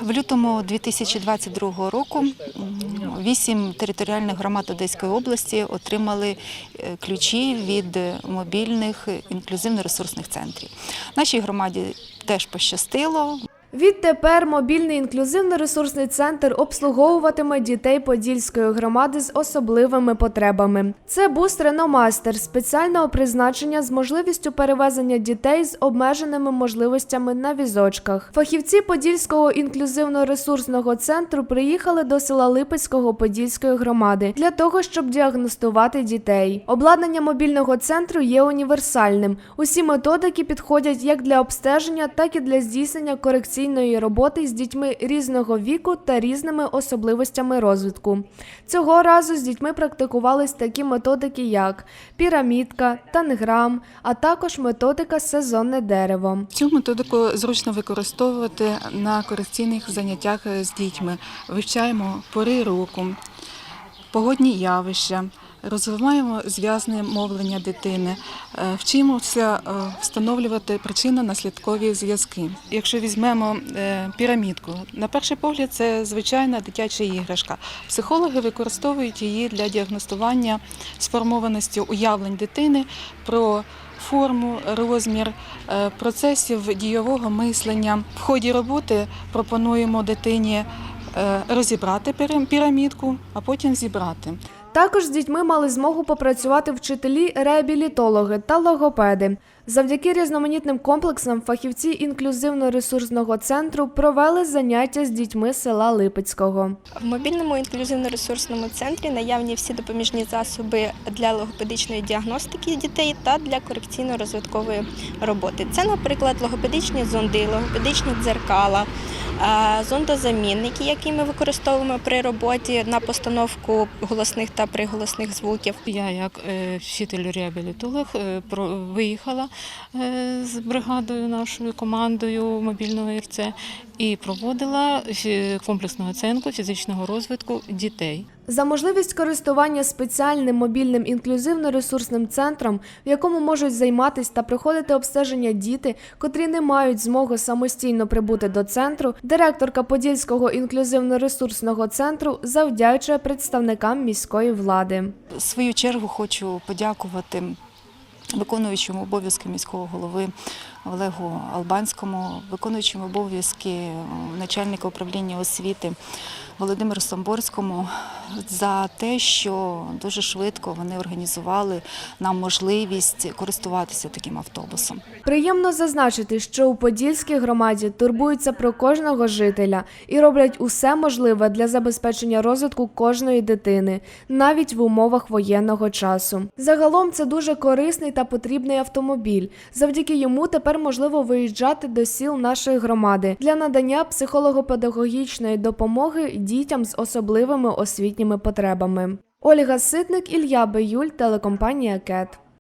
В лютому 2022 року вісім територіальних громад Одеської області отримали е, ключі від мобільних інклюзивно-ресурсних центрів. Нашій громаді теж пощастило. Відтепер мобільний інклюзивно-ресурсний центр обслуговуватиме дітей Подільської громади з особливими потребами. Це бус Реномастер спеціального призначення з можливістю перевезення дітей з обмеженими можливостями на візочках. Фахівці Подільського інклюзивно-ресурсного центру приїхали до села Липецького Подільської громади для того, щоб діагностувати дітей. Обладнання мобільного центру є універсальним. Усі методики підходять як для обстеження, так і для здійснення корекційної роботи з дітьми різного віку та різними особливостями розвитку. Цього разу з дітьми практикувались такі методики, як пірамідка, танграм, а також методика сезонне дерево. Цю методику зручно використовувати на корекційних заняттях з дітьми. Вивчаємо пори року, погодні явища, розвиваємо зв'язне мовлення дитини, е, вчимося е, встановлювати причинно-наслідкові зв'язки. Якщо візьмемо е, пірамідку, на перший погляд це звичайна дитяча іграшка. Психологи використовують її для діагностування сформованості уявлень дитини про форму, розмір процесів дійового мислення. В ході роботи пропонуємо дитині розібрати піра- пірамідку, а потім зібрати. Також з дітьми мали змогу попрацювати вчителі, реабілітологи та логопеди. Завдяки різноманітним комплексам фахівці інклюзивно-ресурсного центру провели заняття з дітьми села Липецького. В мобільному інклюзивно-ресурсному центрі наявні всі допоміжні засоби для логопедичної діагностики дітей та для корекційно-розвиткової роботи. Це, наприклад, логопедичні зонди, логопедичні дзеркала, е, зондозамінники, які ми використовуємо при роботі на постановку голосних та приголосних звуків. Я як е, вчитель-реабілітолог е, виїхала з бригадою нашою командою мобільного ІРЦ і проводила комплексну оцінку фізичного розвитку дітей. За можливість користування спеціальним мобільним інклюзивно-ресурсним центром, в якому можуть займатися та проходити обстеження діти, котрі не мають змоги самостійно прибути до центру, директорка Подільського інклюзивно-ресурсного центру завдячує представникам міської влади. В свою чергу хочу подякувати виконуючому обов'язки міського голови Олегу Албанському, виконуючому обов'язки е, начальника управління освіти Володимиру Самборському за те, що дуже швидко вони організували нам можливість користуватися таким автобусом. Приємно зазначити, що у Подільській громаді турбуються про кожного жителя і роблять усе можливе для забезпечення розвитку кожної дитини, навіть в умовах воєнного часу. Загалом це дуже корисний та потрібний автомобіль. Завдяки йому тепер можливо виїжджати до сіл нашої громади для надання психолого-педагогічної допомоги дітям з особливими освітніми потребами. Ольга Ситник, Ілля Биюль, телекомпанія КЕТ.